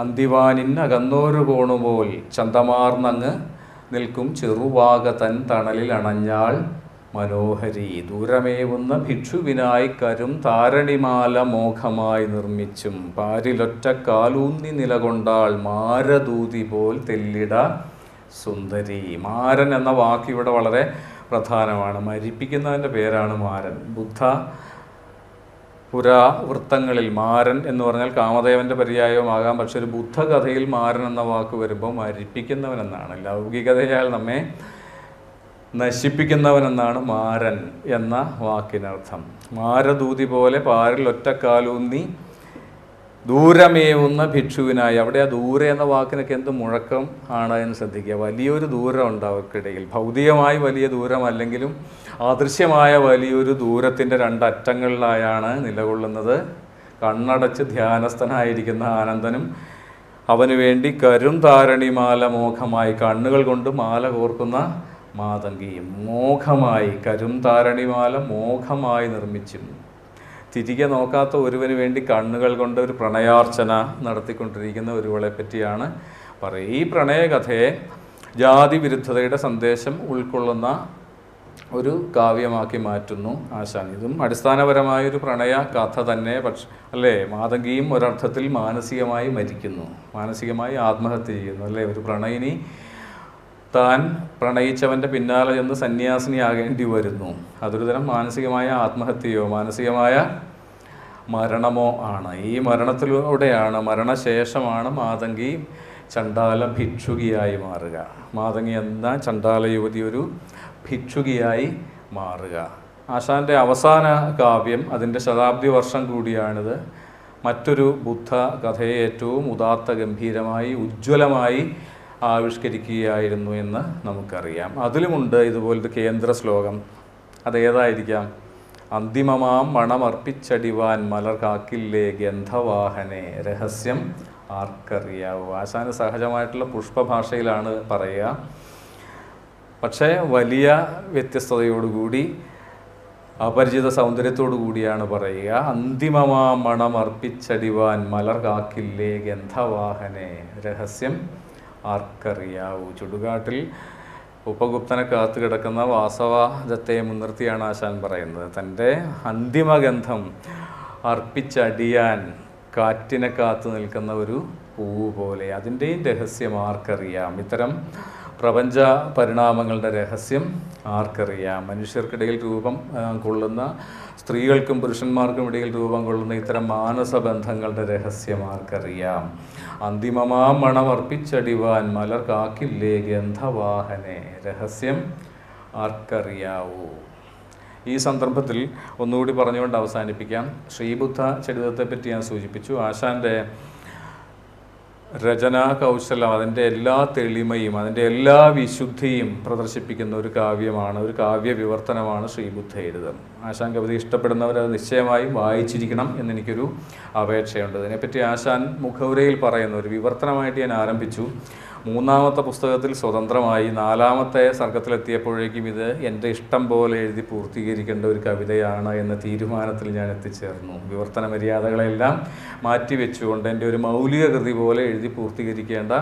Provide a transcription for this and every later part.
അന്തിവാനിന്നകന്നോരു കോണുപോൽ ചന്തമാർന്നങ്ങ് നിൽക്കും ചെറുവാക തൻ തണലിൽ അണഞ്ഞാൾ മനോഹരി. ദൂരമേവുന്ന ഭിക്ഷുവിനായി കരും താരണിമാല മോഹമായി നിർമ്മിച്ചും പാരിലൊറ്റ കാലൂന്നി നിലകൊണ്ടാൾ മാരദൂതി പോൽ തെല്ലിട സുന്ദരി. മാരൻ എന്ന വാക്ക് ഇവിടെ വളരെ പ്രധാനമാണ്. മരിപ്പിക്കുന്നതിന്റെ പേരാണ് മാരൻ. ബുദ്ധ പുരാവൃത്തങ്ങളിൽ മാരൻ എന്ന് പറഞ്ഞാൽ കാമദേവന്റെ പര്യായവുമാകാം പക്ഷെ ഒരു ബുദ്ധകഥയിൽ മാരൻ എന്ന വാക്ക് വരുമ്പോൾ മരിപ്പിക്കുന്നവൻ എന്നാണ് ലൗകികതയാൽ നമ്മെ നശിപ്പിക്കുന്നവനെന്നാണ് മാരൻ എന്ന വാക്കിനർത്ഥം. മാരദൂതി പോലെ പാരിൽ ഒറ്റക്കാലൂന്നി ദൂരമേവുന്ന ഭിക്ഷുവിനായി. അവിടെ ആ ദൂരെ എന്ന വാക്കിനൊക്കെ എന്ത് മുഴക്കം ആണ് എന്ന് ശ്രദ്ധിക്കുക. വലിയൊരു ദൂരം ഉണ്ട് അവർക്കിടയിൽ. ഭൗതികമായി വലിയ ദൂരമല്ലെങ്കിലും അദൃശ്യമായ വലിയൊരു ദൂരത്തിന്റെ രണ്ടറ്റങ്ങളിലായാണ് നിലകൊള്ളുന്നത്. കണ്ണടച്ച് ധ്യാനസ്ഥനായിരിക്കുന്ന ആനന്ദനും അവന് വേണ്ടി കരും താരണിമാല മോഹമായി കണ്ണുകൾ കൊണ്ട് മാല കോർക്കുന്ന മാതങ്കിയും മോഹമായി കരും താരണിമാല നിർമ്മിച്ചും. തിരികെ നോക്കാത്ത ഒരുവന് വേണ്ടി കണ്ണുകൾ കൊണ്ട് ഒരു പ്രണയാർച്ചന നടത്തിക്കൊണ്ടിരിക്കുന്ന ഒരുവളെ പറ്റിയാണ് പറയുക ഈ പ്രണയകഥയെ ജാതി വിരുദ്ധതയുടെ സന്ദേശം ഉൾക്കൊള്ളുന്ന ഒരു കാവ്യമാക്കി മാറ്റുന്നു ആശാൻ ഇതും അടിസ്ഥാനപരമായ ഒരു പ്രണയ കഥ തന്നെ പക്ഷെ അല്ലേ? മാതങ്കിയും ഒരർത്ഥത്തിൽ മാനസികമായി മരിക്കുന്നു. മാനസികമായി ആത്മഹത്യ ചെയ്യുന്നു അല്ലേ? ഒരു പ്രണയിനി താൻ പ്രണയിച്ചവന്റെ പിന്നാലെ ചെന്ന് സന്യാസിനിയാകേണ്ടി വരുന്നു. അതൊരു തരം മാനസികമായ ആത്മഹത്യയോ മാനസികമായ മരണമോ ആണ്. ഈ മരണത്തിലൂടെയാണ് മരണശേഷമാണ് മാതങ്കി ചണ്ടാല ഭിക്ഷുകിയായി മാറുക. മാതങ്കി എന്ന ചണ്ടാല യുവതി ഒരു ഭിക്ഷുകിയായി മാറുക. ആശാന്റെ അവസാന കാവ്യം അതിന്റെ ശതാബ്ദി വർഷം കൂടിയാണിത്. മറ്റൊരു ബുദ്ധ കഥയെ ഏറ്റവും ഉദാത്ത ഗംഭീരമായി ഉജ്ജ്വലമായി ആവിഷ്കരിക്കുകയായിരുന്നു എന്ന് നമുക്കറിയാം. അതിലുമുണ്ട് ഇതുപോലത്തെ കേന്ദ്ര ശ്ലോകം. അതേതായിരിക്കാം? അന്തിമമാം മണമർപ്പിച്ചടിവാൻ മലർ കാക്കില്ലേ ഗന്ധവാഹനെ? രഹസ്യം ആർക്കറിയാവൂ. ആശാന് സഹജമായിട്ടുള്ള പുഷ്പഭാഷയിലാണ് പറയുക. പക്ഷേ വലിയ വ്യത്യസ്തതയോടുകൂടി അപരിചിത സൗന്ദര്യത്തോടു കൂടിയാണ് പറയുക. അന്തിമമാ മണം അർപ്പിച്ചടിവാൻ മലർ കാക്കില്ലേ ഗന്ധവാഹനെ. രഹസ്യം ആർക്കറിയാവൂ. ചുടുകാട്ടിൽ ഉപഗുപ്തനെ കാത്തു കിടക്കുന്ന വാസവാദത്തെ മുൻനിർത്തിയാണ് ആശാൻ പറയുന്നത്. തന്റെ അന്തിമഗന്ധം അർപ്പിച്ചടിയാൻ കാറ്റിനെ കാത്തു നിൽക്കുന്ന ഒരു പൂവ് പോലെ അതിന്റെയും രഹസ്യം ആർക്കറിയാം. ഇത്തരം പ്രപഞ്ച പരിണാമങ്ങളുടെ രഹസ്യം ആർക്കറിയാം? മനുഷ്യർക്കിടയിൽ രൂപം കൊള്ളുന്ന സ്ത്രീകൾക്കും പുരുഷന്മാർക്കും ഇടയിൽ രൂപം കൊള്ളുന്ന ഇത്തരം മാനസബന്ധങ്ങളുടെ രഹസ്യം ആർക്കറിയാം? അന്തിമമാം മണമർപ്പിച്ചടിവാൻ മലർ കാക്കില്ലേ ഗന്ധവാഹനെ? രഹസ്യം ആർക്കറിയാവൂ. ഈ സന്ദർഭത്തിൽ ഒന്നുകൂടി പറഞ്ഞുകൊണ്ട് അവസാനിപ്പിക്കാം. ശ്രീബുദ്ധ ചരിതത്തെപ്പറ്റി ഞാൻ സൂചിപ്പിച്ചു. ആശാന്റെ രചനാ കൗശലം അതിന്റെ എല്ലാ തെളിമയും അതിന്റെ എല്ലാ വിശുദ്ധിയും പ്രദർശിപ്പിക്കുന്ന ഒരു കാവ്യമാണ് ഒരു കാവ്യ വിവർത്തനമാണ് ശ്രീബുദ്ധ എഴുതം ആശാൻ കവിത ഇഷ്ടപ്പെടുന്നവർ അത് നിശ്ചയമായും വായിച്ചിരിക്കണം എന്നെനിക്കൊരു അപേക്ഷയുണ്ട്. ഇതിനെപ്പറ്റി ആശാൻ മുഖവുരയിൽ പറയുന്ന ഒരു വിവർത്തനമായിട്ട് ഞാൻ ആരംഭിച്ചു. മൂന്നാമത്തെ പുസ്തകത്തിൽ സ്വതന്ത്രമായി നാലാമത്തെ സർഗത്തിലെത്തിയപ്പോഴേക്കും ഇത് എന്റെ ഇഷ്ടം പോലെ എഴുതി പൂർത്തീകരിക്കേണ്ട ഒരു കവിതയാണ് എന്ന തീരുമാനത്തിൽ ഞാൻ എത്തിച്ചേർന്നു. വിവർത്തന മര്യാദകളെല്ലാം മാറ്റിവെച്ചുകൊണ്ട് എന്റെ ഒരു മൗലിക കൃതി പോലെ എഴുതി പൂർത്തീകരിക്കേണ്ട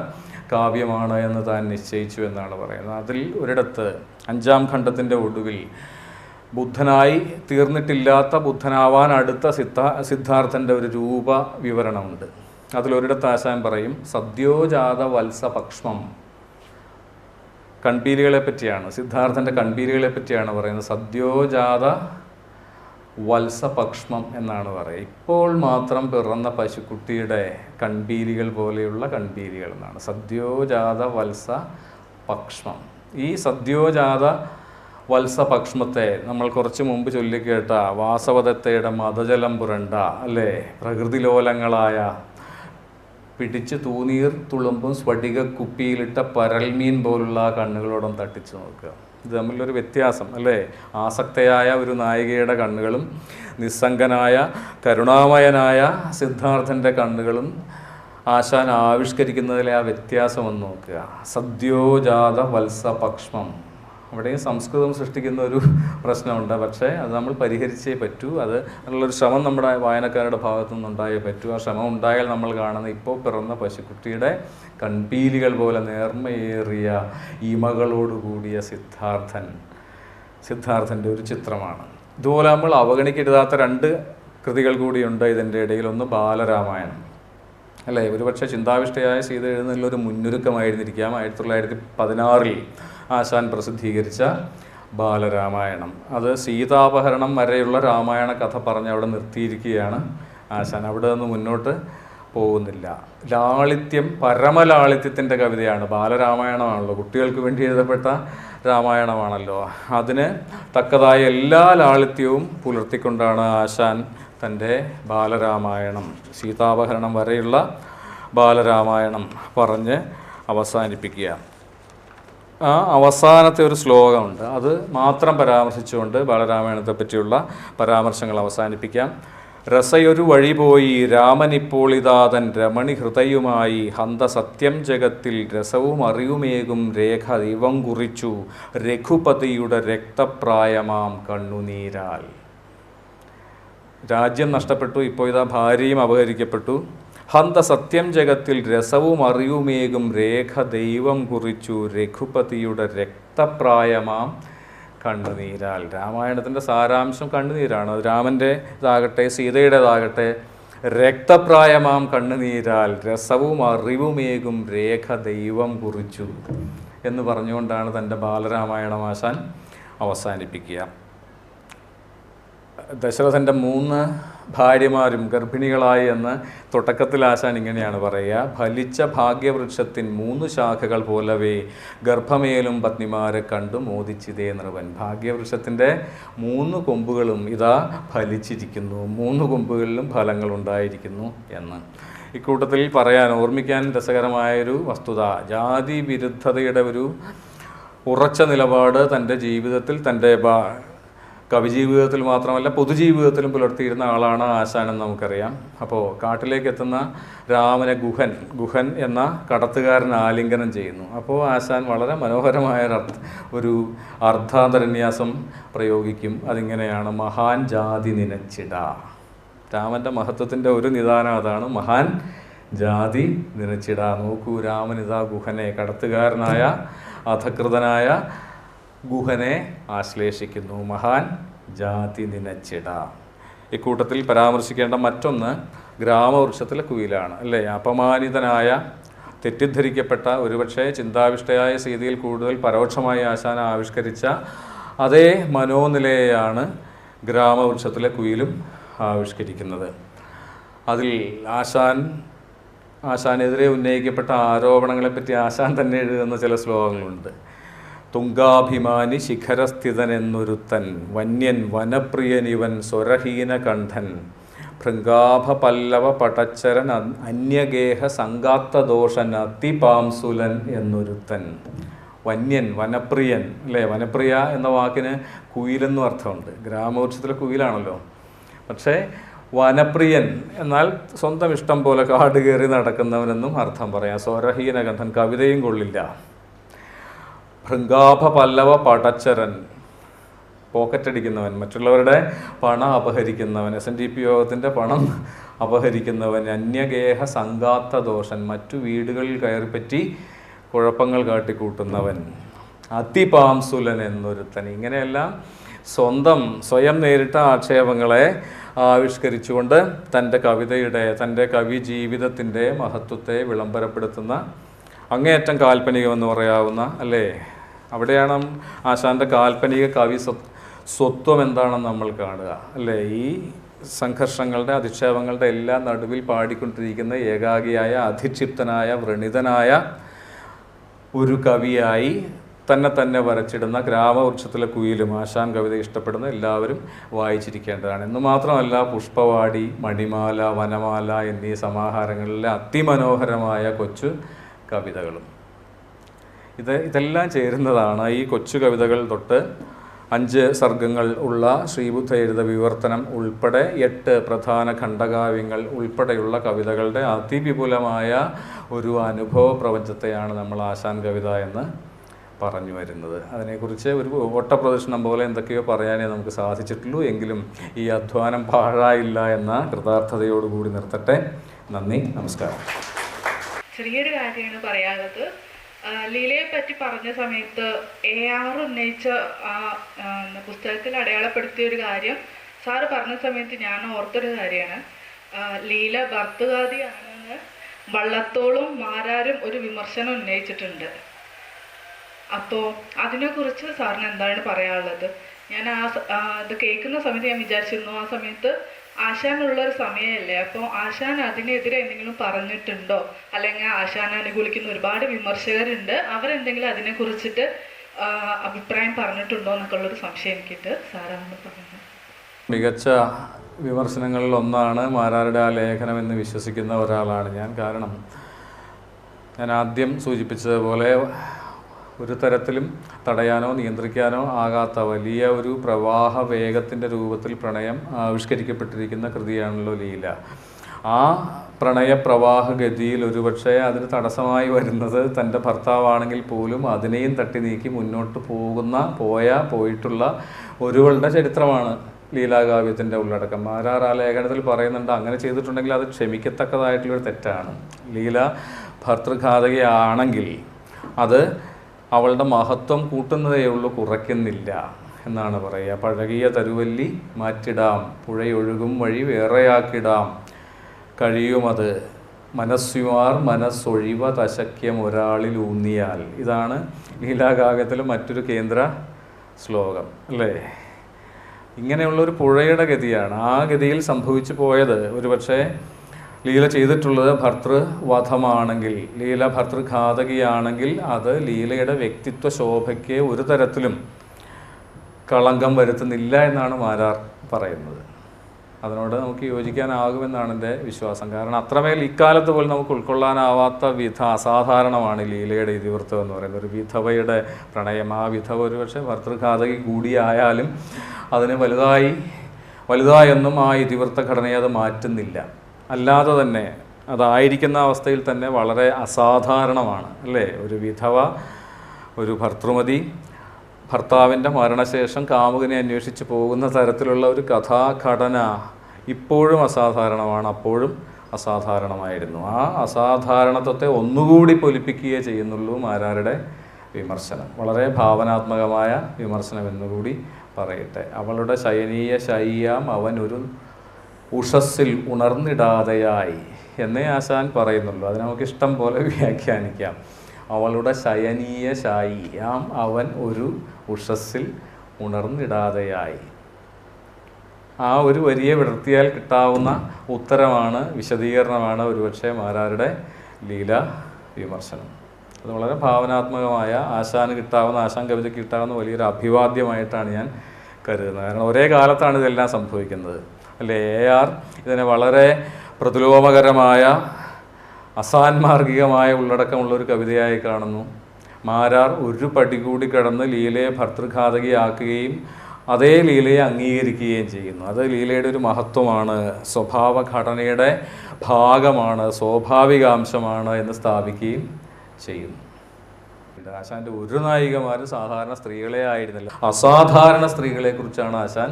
കാവ്യമാണ് എന്ന് താൻ നിശ്ചയിച്ചു എന്നാണ് പറയുന്നത്. അതിൽ ഒരിടത്ത് അഞ്ചാം ഖണ്ഡത്തിന്റെ ഒടുവിൽ ബുദ്ധനായി തീർന്നിട്ടില്ലാത്ത ബുദ്ധനാവാൻ അടുത്ത സിദ്ധ സിദ്ധാർത്ഥന്റെ ഒരു രൂപ വിവരണമുണ്ട്. അതിലൊരിടത്ത് ആശാൻ പറയും സദ്യോജാത വത്സ പക്ഷം കൺപീലികളെ പറ്റിയാണ് സിദ്ധാർത്ഥന്റെ കൺപീലികളെ പറ്റിയാണ് പറയുന്നത്. സദ്യോജാത വത്സപക്ഷ്മം എന്നാണ് പറയുക. ഇപ്പോൾ മാത്രം പിറന്ന പശുക്കുട്ടിയുടെ കൺപീലികൾ പോലെയുള്ള കൺപീലികൾ എന്നാണ്. സദ്യോജാത വത്സ പക്ഷ്മം ഈ സദ്യോജാത വത്സപക്ഷ്മത്തെ നമ്മൾ കുറച്ച് മുമ്പ് ചൊല്ലിക്കേട്ട വാസവദത്തയുടെ മതജലം പുരണ്ട അല്ലേ? പ്രകൃതിലോലങ്ങളായ പിടിച്ച് തൂനീർ തുളുമ്പും സ്വടിക കുപ്പിയിലിട്ട പരൽമീൻ പോലുള്ള ആ കണ്ണുകളോടും തട്ടിച്ചു നോക്കുക. ഇത് തമ്മിലൊരു വ്യത്യാസം അല്ലേ? ആസക്തയായ ഒരു നായികയുടെ കണ്ണുകളും നിസ്സംഗനായ കരുണാമയനായ സിദ്ധാർത്ഥന്റെ കണ്ണുകളും ആശാൻ ആവിഷ്കരിക്കുന്നതിലെ ആ വ്യത്യാസം ഒന്ന് നോക്കുക. സദ്യോജാത വത്സ പക്ഷം അവിടെയും സംസ്കൃതം സൃഷ്ടിക്കുന്ന ഒരു പ്രശ്നമുണ്ട്. പക്ഷേ അത് നമ്മൾ പരിഹരിച്ചേ പറ്റൂ. അത് അതിനുള്ളൊരു ശ്രമം നമ്മുടെ വായനക്കാരുടെ ഭാഗത്തു നിന്നുണ്ടായേ പറ്റൂ. ആ ശ്രമം ഉണ്ടായാൽ നമ്മൾ കാണുന്ന ഇപ്പോൾ പിറന്ന പശുക്കുട്ടിയുടെ കൺപീലികൾ പോലെ നേർമയേറിയ ഇമകളോടുകൂടിയ സിദ്ധാർത്ഥൻ. സിദ്ധാർത്ഥന്റെ ഒരു ചിത്രമാണ്. ഇതുപോലെ നമ്മൾ അവഗണിക്കരുതാത്ത രണ്ട് കൃതികൾ കൂടിയുണ്ട് ഇതിന്റെ ഇടയിൽ. ഒന്ന് ബാലരാമായണം. അല്ലേ? ഒരുപക്ഷെ ചിന്താവിഷ്ടയായ സീത എഴുതുന്നതിലൊരു മുന്നൊരുക്കമായിരുന്നിരിക്കാം. ആയിരത്തി തൊള്ളായിരത്തി പതിനാറിൽ ആശാൻ പ്രസിദ്ധീകരിച്ച ബാലരാമായണം. അത് സീതാപഹരണം വരെയുള്ള രാമായണ കഥ പറഞ്ഞ് അവിടെ നിർത്തിയിരിക്കുകയാണ് ആശാൻ. അവിടെ നിന്ന് മുന്നോട്ട് പോകുന്നില്ല. ലാളിത്യം പരമലാളിത്യത്തിന്റെ കവിതയാണ്. ബാലരാമായണമാണല്ലോ. കുട്ടികൾക്ക് വേണ്ടി എഴുതപ്പെട്ട രാമായണമാണല്ലോ. അതിന് തക്കതായ എല്ലാ ലാളിത്യവും പുലർത്തിക്കൊണ്ടാണ് ആശാൻ തന്റെ ബാലരാമായണം സീതാപഹരണം വരെയുള്ള ബാലരാമായണം പറഞ്ഞ് അവസാനിപ്പിക്കുക. ആ അവസാനത്തെ ഒരു ശ്ലോകമുണ്ട്. അത് മാത്രം പരാമർശിച്ചുകൊണ്ട് ബാലരാമായണത്തെ പറ്റിയുള്ള പരാമർശങ്ങൾ അവസാനിപ്പിക്കാം. രസയൊരു വഴി പോയി രാമനിപ്പോളിതാതൻ രമണി ഹൃദയുമായി ഹന്ത സത്യം ജഗത്തിൽ രസവും അറിയുമേകും രേഖ ദൈവം കുറിച്ചു രഘുപതിയുടെ രക്തപ്രായമാം കണ്ണുനീരാൽ. രാജ്യം നഷ്ടപ്പെട്ടു ഇപ്പോൾ ഇതാ ഭാര്യയും അപഹരിക്കപ്പെട്ടു. ഹന്ത സത്യം ജഗത്തിൽ രസവും അറിവുമേകും രേഖ ദൈവം കുറിച്ചു രഘുപതിയുടെ രക്തപ്രായമാം കണ്ണുനീരാൽ. രാമായണത്തിന്റെ സാരാംശം കണ്ണുനീരാണ്. രാമന്റെ ഇതാകട്ടെ സീതയുടേതാകട്ടെ രക്തപ്രായമാം കണ്ണുനീരാൽ രസവും അറിവുമേകും രേഖ ദൈവം കുറിച്ചു എന്ന് പറഞ്ഞുകൊണ്ടാണ് തന്റെ ബാലരാമായണമാശാൻ അവസാനിപ്പിക്കുക. ദശരഥന്റെ മൂന്ന് ഭാര്യമാരും ഗർഭിണികളായി എന്ന് തുടക്കത്തിൽ ആശാൻ ഇങ്ങനെയാണ് പറയുക. ഫലിച്ച ഭാഗ്യവൃക്ഷത്തിൻ മൂന്ന് ശാഖകൾ പോലവേ ഗർഭമേലും പത്നിമാരെ കണ്ടു മോദിച്ചിതേ നൃവൻ ഭാഗ്യവൃക്ഷത്തിന്റെ മൂന്ന് കൊമ്പുകളും ഇതാ ഫലിച്ചിരിക്കുന്നു. മൂന്ന് കൊമ്പുകളിലും ഫലങ്ങൾ ഉണ്ടായിരിക്കുന്നു എന്ന്. ഇക്കൂട്ടത്തിൽ പറയാൻ ഓർമ്മിക്കാൻ രസകരമായൊരു വസ്തുത. ജാതി വിരുദ്ധതയുടെ ഒരു ഉറച്ച നിലപാട് തന്റെ ജീവിതത്തിൽ തന്റെ കവിജീവിതത്തിൽ മാത്രമല്ല പൊതുജീവിതത്തിലും പുലർത്തിയിരുന്ന ആളാണ് ആശാനെന്ന് നമുക്കറിയാം. അപ്പോൾ കാട്ടിലേക്ക് എത്തുന്ന രാമനെ ഗുഹൻ ഗുഹൻ എന്ന കടത്തുകാരൻ ആലിംഗനം ചെയ്യുന്നു. അപ്പോൾ ആശാൻ വളരെ മനോഹരമായ ഒരു അർദ്ധാന്തരന്യാസം പ്രയോഗിക്കും. അതിങ്ങനെയാണ് മഹാൻ ജാതി നിനച്ചിട. രാമന്റെ മഹത്വത്തിന്റെ ഒരു നിദാനം അതാണ് മഹാൻ ജാതി നിനച്ചിട. നോക്കൂ രാമനിതാ ഗുഹനെ കടത്തുകാരനായ അധകൃതനായ ഗുഹനെ ആശ്ലേഷിക്കുന്നു. മഹാൻ ജാതി നിനച്ചിട. ഇക്കൂട്ടത്തിൽ പരാമർശിക്കേണ്ട മറ്റൊന്ന് ഗ്രാമവൃക്ഷത്തിലെ കുയിലാണ്. അല്ലേ? അപമാനിതനായ തെറ്റിദ്ധരിക്കപ്പെട്ട ഒരുപക്ഷെ ചിന്താവിഷ്ടയായ സീതയിൽ കൂടുതൽ പരോക്ഷമായി ആശാൻ ആവിഷ്കരിച്ച അതേ മനോനിലയെയാണ് ഗ്രാമവൃക്ഷത്തിലെ കുയിലും ആവിഷ്കരിക്കുന്നത്. അതിൽ ആശാൻ ആശാനെതിരെ ഉന്നയിക്കപ്പെട്ട ആരോപണങ്ങളെപ്പറ്റി ആശാൻ തന്നെ എഴുതുന്ന ചില ശ്ലോകങ്ങളുണ്ട്. തുങ്കാഭിമാനി ശിഖരസ്ഥിതൻ എന്നൊരുത്തൻ വന്യൻ വനപ്രിയൻ ഇവൻ സ്വരഹീന കണ്ഠൻ ഭൃംഗാഭ പല്ലവ പടച്ചരൻ അന്യഗേഹ സംഗാത്തദോഷൻ അതിപാംസുലൻ എന്നൊരുത്തൻ. വന്യൻ വനപ്രിയൻ അല്ലേ? വനപ്രിയ എന്ന വാക്കിന് കുയിലെന്നും അർത്ഥമുണ്ട്. ഗ്രാമവൃക്ഷത്തിലെ കുയിലാണല്ലോ. പക്ഷേ വനപ്രിയൻ എന്നാൽ സ്വന്തം ഇഷ്ടം പോലെ കാട് കയറി നടക്കുന്നവനെന്നും അർത്ഥം പറയാം. സ്വരഹീന കണ്ഠൻ കവിതയും കൊള്ളില്ല. ഭൃംഗാഭ പല്ലവ പടച്ചരൻ പോക്കറ്റ് അടിക്കുന്നവൻ മറ്റുള്ളവരുടെ പണം അപഹരിക്കുന്നവൻ എസ് എൻ ഡി പി യോഗത്തിന്റെ പണം അപഹരിക്കുന്നവൻ അന്യഗേഹ സംഘാത്ത ദോഷൻ മറ്റു വീടുകളിൽ കയറിപ്പറ്റി കുഴപ്പങ്ങൾ കാട്ടിക്കൂട്ടുന്നവൻ അതിപാംസുലൻ എന്നൊരുത്തൻ. ഇങ്ങനെയെല്ലാം സ്വന്തം സ്വയം നേരിട്ട ആക്ഷേപങ്ങളെ ആവിഷ്കരിച്ചുകൊണ്ട് തന്റെ കവിതയുടെ തന്റെ കവി ജീവിതത്തിന്റെ മഹത്വത്തെ വിളംബരപ്പെടുത്തുന്ന അങ്ങേയറ്റം കാൽപ്പനികമെന്ന് പറയാവുന്ന അല്ലേ? അവിടെയാണ് ആശാന്റെ കാൽപ്പനിക കവി സ്വ- സ്വത്വം എന്താണെന്ന് നമ്മൾ കാണുക. അല്ലേ? ഈ സംഘർഷങ്ങളുടെ അധിക്ഷേപങ്ങളുടെ എല്ലാം നടുവിൽ പാടിക്കൊണ്ടിരിക്കുന്ന ഏകാഗിയായ അധിക്ഷിപ്തനായ വ്രണിതനായ ഒരു കവിയായി തന്നെ തന്നെ വരച്ചിടുന്ന ഗ്രാമവൃക്ഷത്തിലെ കുയിലും ആശാൻ കവിത ഇഷ്ടപ്പെടുന്ന എല്ലാവരും വായിച്ചിരിക്കേണ്ടതാണ്. എന്ന് മാത്രമല്ല പുഷ്പവാടി മണിമാല വനമാല എന്നീ സമാഹാരങ്ങളിലെ അതിമനോഹരമായ കൊച്ചു കവിതകളും. ഇത് ഇതെല്ലാം ചേരുന്നതാണ് ഈ കൊച്ചു കവിതകൾ തൊട്ട് അഞ്ച് സർഗങ്ങൾ ഉള്ള ശ്രീബുദ്ധ എഴുത വിവർത്തനം ഉൾപ്പെടെ എട്ട് പ്രധാന ഖണ്ഡകാവ്യങ്ങൾ ഉൾപ്പെടെയുള്ള കവിതകളുടെ അതിവിപുലമായ ഒരു അനുഭവ പ്രപഞ്ചത്തെയാണ് നമ്മൾ ആശാൻ കവിത എന്ന് പറഞ്ഞു വരുന്നത്. അതിനെക്കുറിച്ച് ഒരു ഓട്ടപ്രദർശനം പോലെ എന്തൊക്കെയോ പറയാനേ നമുക്ക് സാധിച്ചിട്ടുള്ളൂ. എങ്കിലും ഈ അധ്വാനം പാഴായില്ല എന്ന കൃതാർത്ഥതയോടുകൂടി നിർത്തട്ടെ. നന്ദി. നമസ്കാരം. ചെറിയൊരു കാര്യമാണ് പറയാനുള്ളത്. ലീലയെ പറ്റി പറഞ്ഞ സമയത്ത് എ ആർ ഉന്നയിച്ച ആ പുസ്തകത്തിൽ അടയാളപ്പെടുത്തിയ ഒരു കാര്യം സാറ് പറഞ്ഞ സമയത്ത് ഞാൻ ഓർത്തൊരു കാര്യമാണ്. ലീല ഭർത്തുകാതിയാണെന്ന് വള്ളത്തോളും മാരാരും ഒരു വിമർശനം ഉന്നയിച്ചിട്ടുണ്ട്. അപ്പോൾ അതിനെക്കുറിച്ച് സാറിന് എന്താണ് പറയാനുള്ളത്? ഞാൻ ആ, ഇത് കേൾക്കുന്ന സമയത്ത് ഞാൻ വിചാരിച്ചിരുന്നു. ആ സമയത്ത് ആശാനുള്ള ഒരു സമയമല്ലേ? അപ്പോൾ ആശാൻ അതിനെതിരെ എന്തെങ്കിലും പറഞ്ഞിട്ടുണ്ടോ? അല്ലെങ്കിൽ ആശാൻ അനുകൂലിക്കുന്ന ഒരുപാട് വിമർശകരുണ്ട്. അവരെന്തെങ്കിലും അതിനെക്കുറിച്ചിട്ട് കുറിച്ചിട്ട് അഭിപ്രായം പറഞ്ഞിട്ടുണ്ടോ എന്നൊക്കെ ഉള്ളൊരു സംശയം എനിക്കുണ്ട് സാറാണെന്ന് പറഞ്ഞത് മികച്ച വിമർശനങ്ങളിൽ ഒന്നാണ് മാരാരുടെ ആ ലേഖനം എന്ന് വിശ്വസിക്കുന്ന ഒരാളാണ് ഞാൻ. കാരണം ഞാൻ ആദ്യം സൂചിപ്പിച്ചതുപോലെ ഒരു തരത്തിലും തടയാനോ നിയന്ത്രിക്കാനോ ആകാത്ത വലിയ ഒരു പ്രവാഹ വേഗത്തിന്റെ രൂപത്തിൽ പ്രണയം ആവിഷ്കരിക്കപ്പെട്ടിരിക്കുന്ന കൃതിയാണല്ലോ ലീല. ആ പ്രണയപ്രവാഹ ഗതിയിൽ ഒരുപക്ഷെ അതിന് തടസ്സമായി വരുന്നത് തന്റെ ഭർത്താവാണെങ്കിൽ പോലും അതിനെയും തട്ടി നീക്കി മുന്നോട്ട് പോകുന്ന പോയ പോയിട്ടുള്ള ഒരുവളുടെ ചരിത്രമാണ് ലീലാകാവ്യത്തിന്റെ ഉള്ളടക്കം. ആരാർ ലേഖനത്തിൽ പറയുന്നുണ്ട് അങ്ങനെ ചെയ്തിട്ടുണ്ടെങ്കിൽ അത് ക്ഷമിക്കത്തക്കതായിട്ടുള്ളൊരു തെറ്റാണ്. ലീല ഭർതൃഘാതകയാണെങ്കിൽ അത് അവളുടെ മഹത്വം കൂട്ടുന്നതേ ഉള്ളൂ കുറയ്ക്കുന്നില്ല എന്നാണ് പറയുക. പഴകിയ തരുവല്ലി മാറ്റിടാം പുഴയൊഴുകും വഴി വേറെയാക്കിടാം. കഴിയുമത് മനസ്സുമാർ മനസ്സൊഴിവ തശക്യം ഒരാളിൽ ഊന്നിയാൽ. ഇതാണ് ലീലാകാവ്യത്തിലെ മറ്റൊരു കേന്ദ്ര ശ്ലോകം അല്ലേ? ഇങ്ങനെയുള്ള ഒരു പുഴയുടെ ഗതിയാണ് ആ ഗതിയിൽ സംഭവിച്ചു പോയത്. ഒരുപക്ഷെ ലീല ചെയ്തിട്ടുള്ളത് ഭർത്തൃവധമാണെങ്കിൽ ലീല ഭർത്തൃഘാതകിയാണെങ്കിൽ അത് ലീലയുടെ വ്യക്തിത്വ ശോഭയ്ക്ക് ഒരു തരത്തിലും കളങ്കം വരുത്തുന്നില്ല എന്നാണ് മാരാർ പറയുന്നത്. അതിനോട് നമുക്ക് യോജിക്കാനാകുമെന്നാണ് എന്റെ വിശ്വാസം. കാരണം അത്രമേൽ ഇക്കാലത്ത് പോലും നമുക്ക് ഉൾക്കൊള്ളാനാവാത്ത വിധ അസാധാരണമാണ് ലീലയുടെ ഇതിവൃത്തം എന്ന് പറയുന്നത്. ഒരു വിധവയുടെ പ്രണയം ആ വിധവ ഒരുപക്ഷെ ഭർത്തൃഘാതകി കൂടിയായാലും അതിന് വലുതായി വലുതായൊന്നും ആ ഇതിവൃത്ത ഘടനയെ അത് മാറ്റുന്നില്ല. അല്ലാതെ തന്നെ അതായിരിക്കുന്ന അവസ്ഥയിൽ തന്നെ വളരെ അസാധാരണമാണ് അല്ലേ? ഒരു വിധവ ഒരു ഭർത്തൃമതി ഭർത്താവിന്റെ മരണശേഷം കാമുകനെ അന്വേഷിച്ച് പോകുന്ന തരത്തിലുള്ള ഒരു കഥാഘടന ഇപ്പോഴും അസാധാരണമാണ് അപ്പോഴും അസാധാരണമായിരുന്നു. ആ അസാധാരണത്വത്തെ ഒന്നുകൂടി പൊലിപ്പിക്കുകയേ ചെയ്യുന്നുള്ളൂ മാരാരുടെ വിമർശനം. വളരെ ഭാവനാത്മകമായ വിമർശനം എന്നുകൂടി പറയട്ടെ. അവളുടെ ശയനീയ ശയ്യാം അവൻ ഒരു ഉഷസ്സിൽ ഉണർന്നിടാതെയായി എന്നേ ആശാൻ പറയുന്നുള്ളൂ. അത് നമുക്ക് ഇഷ്ടം പോലെ വ്യാഖ്യാനിക്കാം. അവളുടെ ശയനീയ ശായിയാം അവൻ ഒരു ഉഷസ്സിൽ ഉണർന്നിടാതെയായി. ആ ഒരു വരിയെ വിടർത്തിയാൽ കിട്ടാവുന്ന ഉത്തരമാണ് വിശദീകരണമാണ് ഒരുപക്ഷെ മാരാരുടെ ലീല വിമർശനം. അത് വളരെ ഭാവനാത്മകമായ ആശാന് കിട്ടാവുന്ന ആശാൻ കവിതയ്ക്ക് കിട്ടാവുന്ന വലിയൊരു അഭിവാദ്യമായിട്ടാണ് ഞാൻ കരുതുന്നത്. കാരണം ഒരേ കാലത്താണ് ഇതെല്ലാം സംഭവിക്കുന്നത്. അല്ലേ എ ആർ ഇതിനെ വളരെ പ്രതിലോമകരമായ അസാൻമാർഗികമായ ഉള്ളടക്കമുള്ള ഒരു കവിതയായി കാണുന്നു. മാരാർ ഒരു പടി കൂടി കടന്ന് ലീലയെ ഭർത്തൃഘാതകിയാക്കുകയും അതേ ലീലയെ അംഗീകരിക്കുകയും ചെയ്യുന്നു. അത് ലീലയുടെ ഒരു മഹത്വമാണ് സ്വഭാവഘടനയുടെ ഭാഗമാണ് സ്വാഭാവികാംശമാണ് എന്ന് സ്ഥാപിക്കുകയും ചെയ്യുന്നു. ആശാന്റെ ഒരു നായികമാരും സാധാരണ സ്ത്രീകളെ ആയിരുന്നില്ല. അസാധാരണ സ്ത്രീകളെക്കുറിച്ചാണ് ആശാൻ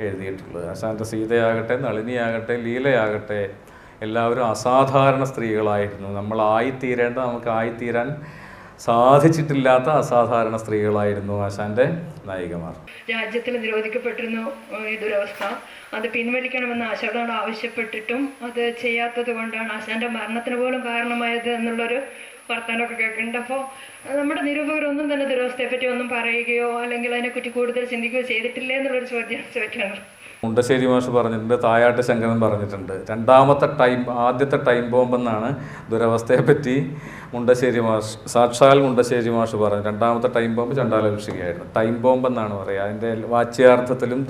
എഴുതിയിട്ടുള്ളത്. ആശാന്റെ സീതയാകട്ടെ നളിനിയാകട്ടെ ലീലയാകട്ടെ എല്ലാവരും അസാധാരണ സ്ത്രീകളായിരുന്നു. നമ്മൾ ആയിത്തീരേണ്ട നമുക്ക് ആയിത്തീരാൻ സാധിച്ചിട്ടില്ലാത്ത അസാധാരണ സ്ത്രീകളായിരുന്നു ആശാന്റെ നായികമാർ. രാജ്യത്തിൽ നിരോധിക്കപ്പെട്ടിരുന്നു ഈ ദുരവസ്ഥ അത് പിൻവലിക്കണമെന്ന് ആശാനോട് ആവശ്യപ്പെട്ടിട്ടും അത് ചെയ്യാത്തത് കൊണ്ടാണ് ആശാന്റെ മരണത്തിന് പോലും കാരണമായത് എന്നുള്ളൊരു വർത്തമാനമൊക്കെ കേൾക്കുന്നുണ്ട്. അപ്പോൾ നമ്മുടെ നിരൂപകരൊന്നും തന്നെ ദുരവസ്ഥയെ പറ്റി ഒന്നും പറയുകയോ അല്ലെങ്കിൽ അതിനെക്കുറിച്ച് കൂടുതൽ ചിന്തിക്കുകയോ ചെയ്തിട്ടില്ല എന്നുള്ളൊരു ചോദ്യം ചോദിക്കുകയാണ് മുണ്ടശ്ശേരി മാഷ് പറഞ്ഞിട്ടുണ്ട് തായാട്ട് ശങ്കരൻ പറഞ്ഞിട്ടുണ്ട്. രണ്ടാമത്തെ ടൈം ആദ്യത്തെ ടൈം ബോംബെന്നാണ് ദുരവസ്ഥയെപ്പറ്റി മുണ്ടശ്ശേരി മാഷ് സാക്ഷാൽ മുണ്ടശ്ശേരി മാഷ് പറഞ്ഞു രണ്ടാമത്തെ ടൈം ബോംബ് ചണ്ടാല ഋഷികയായിരുന്നു ടൈം ബോംബ് എന്നാണ് പറയുക. അതിന്റെ വാച്യാർത്ഥത്തിലും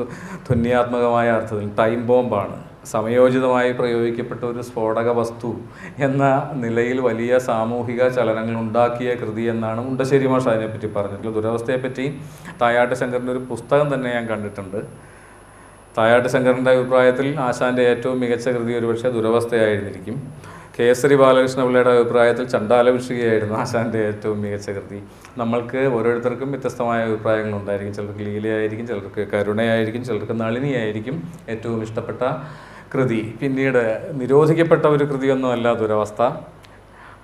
ധുന്യാത്മകമായ അർത്ഥത്തിലും ടൈം ബോംബാണ്. സമയോചിതമായി പ്രയോഗിക്കപ്പെട്ട ഒരു സ്ഫോടക വസ്തു എന്ന നിലയിൽ വലിയ സാമൂഹിക ചലനങ്ങൾ ഉണ്ടാക്കിയ കൃതി എന്നാണ് മുണ്ടശ്ശേരി മാഷ് അതിനെപ്പറ്റി പറഞ്ഞിട്ടുള്ളത്. ദുരവസ്ഥയെപ്പറ്റി തായാട്ട് ശങ്കറിന്റെ ഒരു പുസ്തകം തന്നെ ഞാൻ കണ്ടിട്ടുണ്ട്. തായാട്ട് ശങ്കറിന്റെ അഭിപ്രായത്തിൽ ആശാന്റെ ഏറ്റവും മികച്ച കൃതി ഒരുപക്ഷെ ദുരവസ്ഥയായിരുന്നിരിക്കും. കേസരി ബാലകൃഷ്ണ പിള്ളയുടെ അഭിപ്രായത്തിൽ ചണ്ടാലഭിഷികയായിരുന്നു ആശാന്റെ ഏറ്റവും മികച്ച കൃതി. നമ്മൾക്ക് ഓരോരുത്തർക്കും വ്യത്യസ്തമായ അഭിപ്രായങ്ങൾ ഉണ്ടായിരിക്കും. ചിലർക്ക് ലീലയായിരിക്കും ചിലർക്ക് കരുണയായിരിക്കും ചിലർക്ക് നളിനിയായിരിക്കും. ഏറ്റവും ഇഷ്ടപ്പെട്ട കൃതി പിന്നീട് നിരോധിക്കപ്പെട്ട ഒരു കൃതിയൊന്നും ഒരു ദുരവസ്ഥ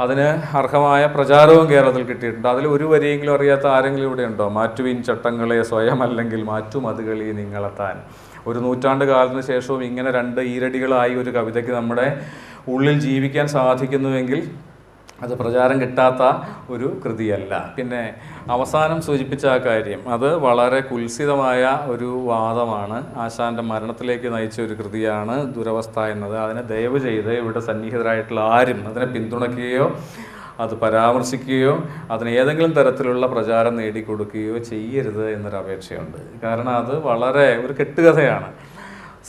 അതിന് അർഹമായ പ്രചാരവും കേരളത്തിൽ കിട്ടിയിട്ടുണ്ട്. അതിൽ ഒരു വരിയെങ്കിലും അറിയാത്ത ആരെങ്കിലും ഇവിടെ ഉണ്ടോ? മാറ്റുവിൻ ചട്ടങ്ങളെ സ്വയം അല്ലെങ്കിൽ മാറ്റുമതുകളി നിങ്ങളെത്താൻ ഒരു നൂറ്റാണ്ട് കാലത്തിന് ശേഷവും ഇങ്ങനെ രണ്ട് ഈരടികളായി ഒരു കവിതയ്ക്ക് നമ്മുടെ ഉള്ളിൽ ജീവിക്കാൻ സാധിക്കുന്നുവെങ്കിൽ അത് പ്രചാരം കിട്ടാത്ത ഒരു കൃതിയല്ല. പിന്നെ അവസാനം സൂചിപ്പിച്ച ആ കാര്യം അത് വളരെ കുൽസിതമായ ഒരു വാദമാണ്. ആശാന്റെ മരണത്തിലേക്ക് നയിച്ച ഒരു കൃതിയാണ് ദുരവസ്ഥ എന്നത്. അതിനെ ദയവ് ചെയ്ത് ഇവിടെ സന്നിഹിതരായിട്ടുള്ള ആരും അതിനെ പിന്തുണയ്ക്കുകയോ അത് പരാമർശിക്കുകയോ അതിന് ഏതെങ്കിലും തരത്തിലുള്ള പ്രചാരം നേടിക്കൊടുക്കുകയോ ചെയ്യരുത് എന്നൊരു അപേക്ഷയുണ്ട്. കാരണം അത് വളരെ ഒരു കെട്ടുകഥയാണ്.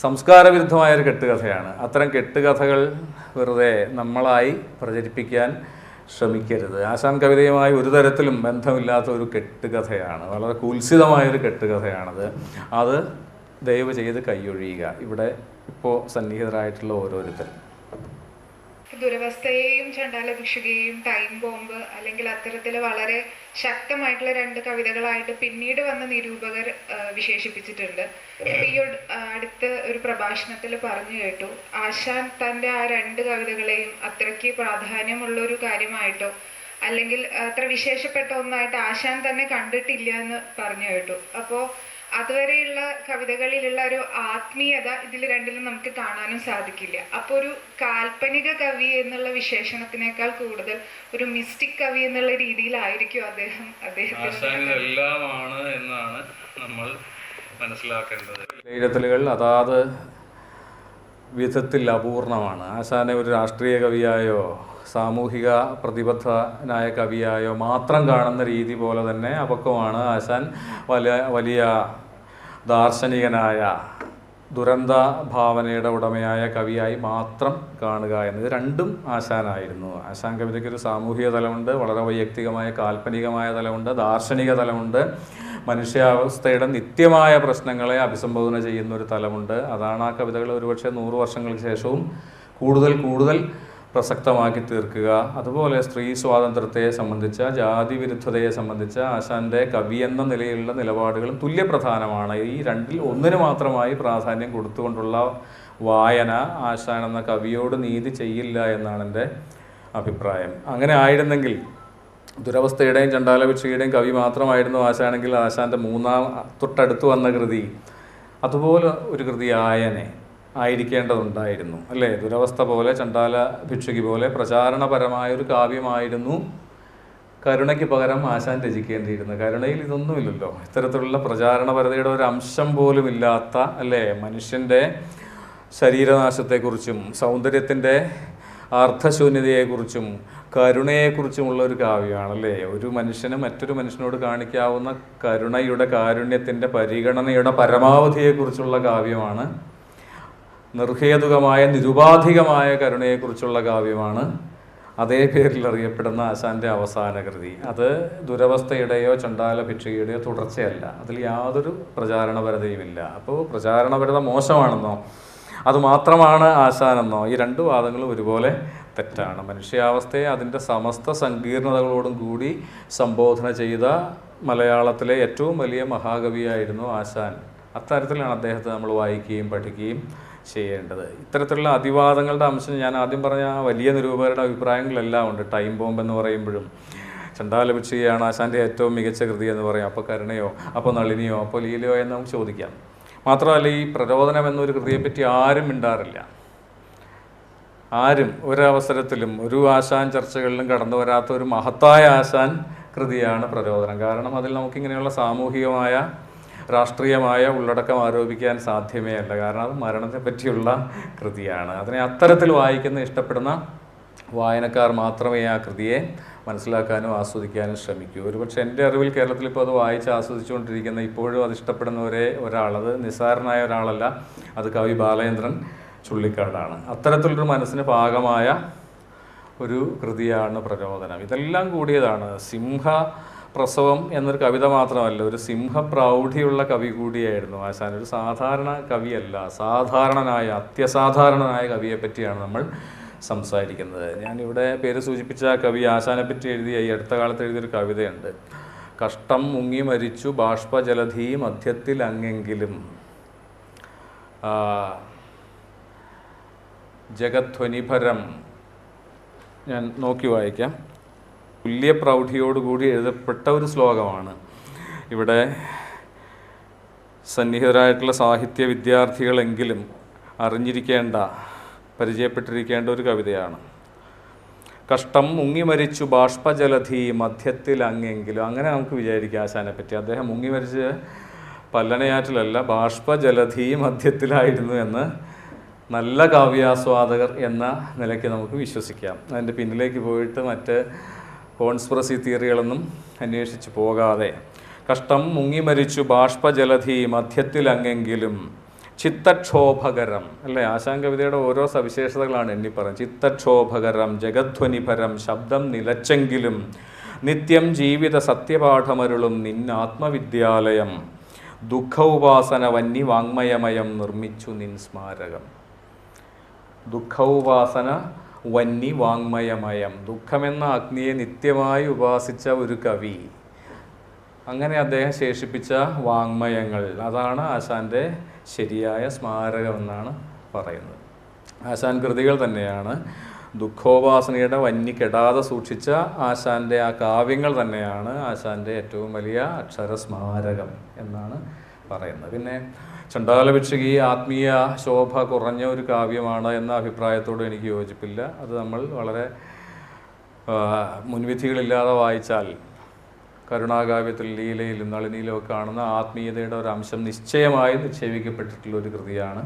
സംസ്കാരവിരുദ്ധമായ ഒരു കെട്ടുകഥയാണ്. അത്തരം കെട്ടുകഥകൾ വെറുതെ നമ്മളായി പ്രചരിപ്പിക്കാൻ ശ്രമിക്കരുത്. ആശാൻ കവിതയുമായി ഒരു തരത്തിലും ബന്ധമില്ലാത്ത ഒരു കെട്ടുകഥയാണ്. വളരെ കുൽസിതമായൊരു കെട്ടുകഥയാണത്. അത് ദയവ് ചെയ്ത് കൈയൊഴിയുക. ഇവിടെ ഇപ്പോൾ സന്നിഹിതരായിട്ടുള്ള ഓരോരുത്തരും ദുരവസ്ഥയെയും ചണ്ടാല ഭിക്ഷുകയെയും ടൈം ബോംബ് അല്ലെങ്കിൽ അത്തരത്തിൽ വളരെ ശക്തമായിട്ടുള്ള രണ്ട് കവിതകളായിട്ട് പിന്നീട് വന്ന നിരൂപകർ വിശേഷിപ്പിച്ചിട്ടുണ്ട്. ഈ അടുത്ത ഒരു പ്രഭാഷണത്തിൽ പറഞ്ഞു കേട്ടു ആശാൻ തന്റെ ആ രണ്ട് കവിതകളെയും അത്രയ്ക്ക് പ്രാധാന്യമുള്ള ഒരു കാര്യമായിട്ടോ അല്ലെങ്കിൽ അത്ര വിശേഷപ്പെട്ട ഒന്നായിട്ട് ആശാൻ തന്നെ കണ്ടിട്ടില്ല എന്ന് പറഞ്ഞു കേട്ടു. അപ്പോ അതുവരെയുള്ള കവിതകളിലുള്ള ഒരു ആത്മീയത ഇതിൽ രണ്ടിലും നമുക്ക് കാണാനും സാധിക്കില്ല. അപ്പോൾ ഒരു കാൽപ്പനിക കവി എന്നുള്ള വിശേഷണത്തിനേക്കാൾ കൂടുതൽ ഒരു മിസ്റ്റിക് കവി എന്നുള്ള രീതിയിലായിരിക്കും അദ്ദേഹം അദ്ദേഹം എന്നാണ് നമ്മൾ മനസ്സിലാക്കേണ്ടത്. വിലയിരുത്തലുകൾ അതാത് വിധത്തിൽ അപൂർണമാണ്. ആശാനെ ഒരു രാഷ്ട്രീയ കവിയായോ സാമൂഹിക പ്രതിബദ്ധനായ കവിയായോ മാത്രം കാണുന്ന രീതി പോലെ തന്നെ അപക്വമാണ്. ആശാൻ വലിയ വലിയ ദാർശനികനായ ദുരന്ത ഭാവനയുടെ ഉടമയായ കവിയായി മാത്രം കാണുക എന്നത് രണ്ടും ആശാനായിരുന്നു. ആശാൻ കവിതയ്ക്ക് ഒരു സാമൂഹിക തലമുണ്ട് വളരെ വൈയക്തികമായ കാൽപ്പനികമായ തലമുണ്ട് ദാർശനിക തലമുണ്ട്. മനുഷ്യാവസ്ഥയുടെ നിത്യമായ പ്രശ്നങ്ങളെ അഭിസംബോധന ചെയ്യുന്ന ഒരു തലമുണ്ട്. അതാണ് ആ കവിതകൾ ഒരുപക്ഷെ നൂറ് വർഷങ്ങൾക്ക് ശേഷവും കൂടുതൽ കൂടുതൽ പ്രസക്തമാക്കി തീർക്കുക. അതുപോലെ സ്ത്രീ സ്വാതന്ത്ര്യത്തെ സംബന്ധിച്ച ജാതി വിരുദ്ധതയെ സംബന്ധിച്ച ആശാന്റെ കവി എന്ന നിലയിലുള്ള നിലപാടുകളും തുല്യപ്രധാനമാണ്. ഈ രണ്ടിൽ ഒന്നിന് മാത്രമായി പ്രാധാന്യം കൊടുത്തുകൊണ്ടുള്ള വായന ആശാൻ എന്ന കവിയോട് നീതി ചെയ്യില്ല എന്നാണ് എന്റെ അഭിപ്രായം. അങ്ങനെ ആയിരുന്നെങ്കിൽ ദുരവസ്ഥയുടെയും ചണ്ടാലഭിക്ഷയുടെയും കവി മാത്രമായിരുന്നു ആശാനെങ്കിൽ ആശാന്റെ മൂന്നാം തൊട്ടടുത്ത് വന്ന കൃതി. അതുപോലെ ഒരു കൃതി ആയനെ. ആയിരിക്കേണ്ടതുണ്ടായിരുന്നു. അല്ലേ? ദുരവസ്ഥ പോലെ ചണ്ടാല ഭിക്ഷുകി പോലെ പ്രചാരണപരമായ ഒരു കാവ്യമായിരുന്നു കരുണയ്ക്ക് പകരം ആശാൻ രചിക്കേണ്ടിയിരുന്നത്. കരുണയിൽ ഇതൊന്നുമില്ലല്ലോ. ഇത്തരത്തിലുള്ള പ്രചാരണപരതയുടെ ഒരു അംശം പോലും ഇല്ലാത്ത അല്ലേ? മനുഷ്യന്റെ ശരീരനാശത്തെക്കുറിച്ചും സൗന്ദര്യത്തിന്റെ അർത്ഥശൂന്യതയെക്കുറിച്ചും കരുണയെക്കുറിച്ചുമുള്ള ഒരു കാവ്യമാണല്ലേ? ഒരു മനുഷ്യന് മറ്റൊരു മനുഷ്യനോട് കാണിക്കാവുന്ന കരുണയുടെ കാരുണ്യത്തിന്റെ പരിഗണനയുടെ പരമാവധിയെക്കുറിച്ചുള്ള കാവ്യമാണ് നിർഹേതുകമായ നിരുപാധികമായ കരുണയെക്കുറിച്ചുള്ള കാവ്യമാണ്. അതേ പേരിൽ അറിയപ്പെടുന്ന ആശാന്റെ അവസാന കൃതി. അത് ദുരവസ്ഥയുടെയോ ചണ്ടാല ഭിക്ഷയുടെയോ തുടർച്ചയല്ല. അതിൽ യാതൊരു പ്രചാരണപരതയുമില്ല. അപ്പോൾ പ്രചാരണപരത മോശമാണെന്നോ അതുമാത്രമാണ് ആശാനെന്നോ ഈ രണ്ട് വാദങ്ങളും ഒരുപോലെ തെറ്റാണ്. മനുഷ്യാവസ്ഥയെ അതിന്റെ സമസ്ത സങ്കീർണതകളോടും കൂടി സംബോധന ചെയ്ത മലയാളത്തിലെ ഏറ്റവും വലിയ മഹാകവിയായിരുന്നു ആശാൻ. അത്തരത്തിലാണ് അദ്ദേഹത്തെ നമ്മൾ വായിക്കുകയും പഠിക്കുകയും ചെയ്യേണ്ടത്. ഇത്തരത്തിലുള്ള അതിവാദങ്ങളുടെ അംശം ഞാൻ ആദ്യം പറഞ്ഞ വലിയ നിരൂപകരുടെ അഭിപ്രായങ്ങളെല്ലാം ഉണ്ട്. ടൈം ബോംബ് എന്ന് പറയുമ്പോഴും ചണ്ടാലഭിക്ഷയാണ് ആശാന്റെ ഏറ്റവും മികച്ച കൃതി എന്ന് പറയും. അപ്പോൾ കരുണയോ അപ്പോൾ നളിനിയോ അപ്പോൾ ലീലയോ എന്ന് നമുക്ക് ചോദിക്കാം. മാത്രമല്ല ഈ പ്രരോദനം എന്നൊരു കൃതിയെപ്പറ്റി ആരും മിണ്ടാറില്ല. ആരും ഒരവസരത്തിലും ഒരു ആശാൻ ചർച്ചകളിലും കടന്നു വരാത്ത ഒരു മഹത്തായ ആശാൻ കൃതിയാണ് പ്രരോദനം. കാരണം അതിൽ നമുക്കിങ്ങനെയുള്ള സാമൂഹികമായ രാഷ്ട്രീയമായ ഉള്ളടക്കം ആരോപിക്കാൻ സാധ്യമേ അല്ല. കാരണം അത് മരണത്തെ പറ്റിയുള്ള കൃതിയാണ്. അതിനെ അത്തരത്തിൽ വായിക്കുന്ന ഇഷ്ടപ്പെടുന്ന വായനക്കാർ മാത്രമേ ആ കൃതിയെ മനസ്സിലാക്കാനും ആസ്വദിക്കാനും ശ്രമിക്കൂ. ഒരുപക്ഷെ എന്റെ അറിവിൽ കേരളത്തിൽ ഇപ്പോൾ അത് വായിച്ച് ആസ്വദിച്ചുകൊണ്ടിരിക്കുന്ന ഇപ്പോഴും അത് ഇഷ്ടപ്പെടുന്ന ഒരേ അത് നിസ്സാരനായ ഒരാളല്ല അത് കവി ബാലചന്ദ്രൻ ചുള്ളിക്കാടാണ്. അത്തരത്തിലൊരു മനസ്സിന് പാകമായ ഒരു കൃതിയാണ് പ്രചോദനം. ഇതെല്ലാം കൂടിയതാണ്. സിംഹ പ്രസവം എന്നൊരു കവിത മാത്രമല്ല ഒരു സിംഹപ്രൗഢിയുള്ള കവി കൂടിയായിരുന്നു ആശാൻ. ഒരു സാധാരണ കവിയല്ല സാധാരണനായ അത്യസാധാരണനായ കവിയെ പറ്റിയാണ് നമ്മൾ സംസാരിക്കുന്നത്. ഞാനിവിടെ പേര് സൂചിപ്പിച്ച കവി ആശാനെ പറ്റി എഴുതിയ ഈ അടുത്ത കാലത്ത് എഴുതിയൊരു കവിതയുണ്ട്. കഷ്ടം മുങ്ങി മരിച്ചു ബാഷ്പജലധി മധ്യത്തിൽ അങ്ങെങ്കിലും. ജഗധ്വനിഭരം. ഞാൻ നോക്കി വായിക്കാം. തുല്യ പ്രൗഢിയോടുകൂടി എഴുതപ്പെട്ട ഒരു ശ്ലോകമാണ്. ഇവിടെ സന്നിഹിതരായിട്ടുള്ള സാഹിത്യ വിദ്യാർത്ഥികളെങ്കിലും അറിഞ്ഞിരിക്കേണ്ട പരിചയപ്പെട്ടിരിക്കേണ്ട ഒരു കവിതയാണ്. കഷ്ടം മുങ്ങി മരിച്ചു ബാഷ്പജലധി മധ്യത്തിൽ അങ്ങെങ്കിലും അങ്ങനെ നമുക്ക് വിചാരിക്കാം ആശാനെ പറ്റി അദ്ദേഹം മുങ്ങി മരിച്ച് പല്ലണയാറ്റിലല്ല ബാഷ്പജലധി മധ്യത്തിലായിരുന്നു എന്ന് നല്ല കാവ്യാസ്വാദകർ എന്ന നിലയ്ക്ക് നമുക്ക് വിശ്വസിക്കാം. അതിന്റെ പിന്നിലേക്ക് പോയിട്ട് മറ്റ് കോൺസ്പിറസി തിയറികളൊന്നും അന്വേഷിച്ചു പോകാതെ കഷ്ടം മുങ്ങി മരിച്ചു ബാഷ്പജലധി മധ്യത്തിലങ്ങെങ്കിലും ചിത്തക്ഷോഭകരം. അല്ലേ? ആശാൻ കവിതയുടെ ഓരോ സവിശേഷതകളാണ് എന്നി പറഞ്ഞത് ചിത്തക്ഷോഭകരം ജഗധ്വനിപരം ശബ്ദം നിലച്ചെങ്കിലും നിത്യം ജീവിത സത്യപാഠമരുളും നിന്നാത്മവിദ്യാലയം. ദുഃഖ ഉപാസന വന്നി വാങ്മയമയം നിർമ്മിച്ചു നിൻ സ്മാരകം. ദുഃഖോപാസന വന്നി വാങ്മയമയം ദുഃഖമെന്ന അഗ്നിയെ നിത്യമായി ഉപാസിച്ച ഒരു കവി. അങ്ങനെ അദ്ദേഹം ശേഷിപ്പിച്ച വാങ്മയങ്ങൾ. അതാണ് ആശാന്റെ ശരിയായ സ്മാരകമെന്നാണ് പറയുന്നത്. ആശാൻ കൃതികൾ തന്നെയാണ്. ദുഃഖോപാസനയുടെ വന്നി കെടാതെ സൂക്ഷിച്ച ആശാന്റെ ആ കാവ്യങ്ങൾ തന്നെയാണ് ആശാന്റെ ഏറ്റവും വലിയ അക്ഷര സ്മാരകം എന്നാണ് പറയുന്നത്. പിന്നെ ചണ്ടാലഭിക്ഷകി ആത്മീയ ശോഭ കുറഞ്ഞ ഒരു കാവ്യമാണ് എന്ന അഭിപ്രായത്തോട് എനിക്ക് യോജിപ്പില്ല. അത് നമ്മൾ വളരെ മുൻവിധികളില്ലാതെ വായിച്ചാൽ കരുണാകാവ്യത്തിൽ ലീലയിലും നളിനിയിലും ഒക്കെ കാണുന്ന ആത്മീയതയുടെ ഒരു അംശം നിശ്ചയമായി നിക്ഷേപിക്കപ്പെട്ടിട്ടുള്ള ഒരു കൃതിയാണ്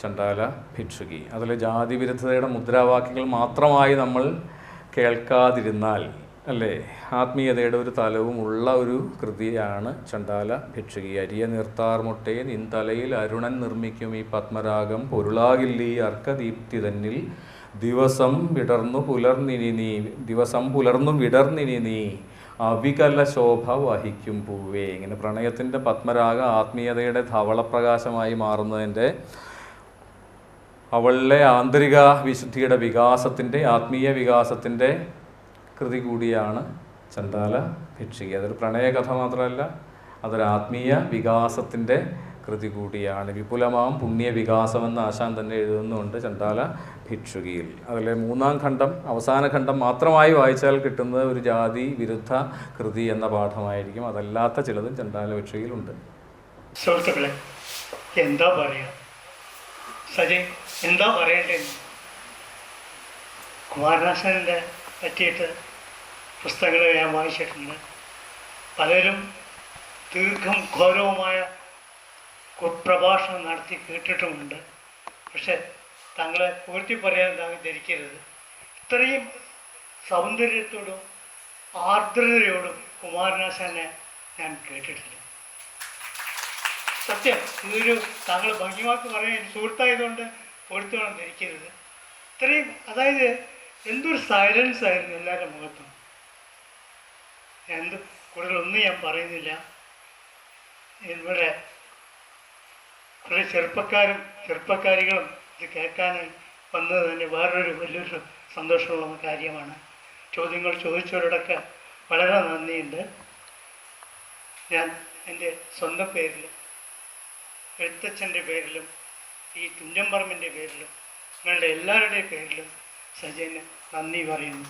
ചണ്ടാല ഭിക്ഷുകി അതിൽ ജാതി വിരുദ്ധതയുടെ മുദ്രാവാക്യങ്ങൾ മാത്രമായി നമ്മൾ കേൾക്കാതിരുന്നാൽ അല്ലേ? ആത്മീയതയുടെ ഒരു തലവും ഉള്ള ഒരു കൃതിയാണ് ചണ്ടാല ഭിക്ഷുകി. അരിയ നിർത്താർ മുട്ടയെ തലയിൽ അരുണൻ നിർമ്മിക്കും ഈ പത്മരാഗം. പൊരുളാകില്ലീ അർക്കദീപ്തി തന്നിൽ. ദിവസം വിടർന്നു പുലർന്നിനി നീ. ദിവസം പുലർന്നു വിടർന്നിനി നീ. അവികല ശോഭ വഹിക്കും പൂവേ. ഇങ്ങനെ പ്രണയത്തിന്റെ പത്മരാഗ ആത്മീയതയുടെ ധവളപ്രകാശമായി മാറുന്നതിന്റെ അവളുടെ ആന്തരിക വിശുദ്ധിയുടെ വികാസത്തിന്റെ ആത്മീയ വികാസത്തിന്റെ കൃതി കൂടിയാണ് ചണ്ടാല ഭിക്ഷുകി. അതൊരു പ്രണയകഥ മാത്രമല്ല അതൊരു ആത്മീയ വികാസത്തിന്റെ കൃതി കൂടിയാണ്. വിപുലമാം പുണ്യ വികാസമെന്ന് ആശാൻ തന്നെ എഴുതുന്നുണ്ട് ചണ്ടാല ഭിക്ഷുകിയിൽ. അതിലെ മൂന്നാം ഖണ്ഡം അവസാന ഖണ്ഡം മാത്രമായി വായിച്ചാൽ കിട്ടുന്നത് ഒരു ജാതി വിരുദ്ധ കൃതി എന്ന പാഠമായിരിക്കും. അതല്ലാത്ത ചിലതും ചണ്ടാല ഭിക്ഷുകിയിലുണ്ട് സുഹൃത്തുക്കളെ എന്താ പറയുക സജയ് എന്താ പറയണ്ടേ കുമാരനാശാനെ പറ്റിയിട്ട് പുസ്തകങ്ങൾ ഞാൻ വായിച്ചിട്ടുണ്ട്. പലരും ദീർഘം ഘോരവുമായ കുപ്രഭാഷണം നടത്തി കേട്ടിട്ടുമുണ്ട്. പക്ഷെ തങ്ങളെ പൂർത്തി പറയാൻ താങ്കൾ ധരിക്കരുത് ഇത്രയും സൗന്ദര്യത്തോടും ആർദ്രതയോടും കുമാരനാശാനെ ഞാൻ കേട്ടിട്ടില്ല. സത്യം ഇതൊരു താങ്കൾ ഭംഗിമാക്കി പറയാൻ സുഹൃത്തായതുകൊണ്ട് പൊടുത്തു വേണം ധരിക്കരുത് ഇത്രയും അതായത് എന്തൊരു സൈലൻസ് ആയിരുന്നു എല്ലാവരുടെ മുഖത്തും. എന്ത് കൂടുതലൊന്നും ഞാൻ പറയുന്നില്ല. ഇവിടെ കുറേ ചെറുപ്പക്കാരും ചെറുപ്പക്കാരികളും ഇത് കേൾക്കാൻ വന്നത് തന്നെ വേറൊരു വലിയൊരു സന്തോഷമുള്ള കാര്യമാണ്. ചോദ്യങ്ങൾ ചോദിച്ചവരോടൊക്കെ വളരെ നന്ദിയുണ്ട്. ഞാൻ എന്റെ സ്വന്തം പേരിൽ എഴുത്തച്ഛന്റെ പേരിലും ഈ തുഞ്ചമ്പറമ്പിന്റെ പേരിലും നിങ്ങളുടെ എല്ലാവരുടെയും പേരിലും സജയന് നന്ദി പറയുന്നു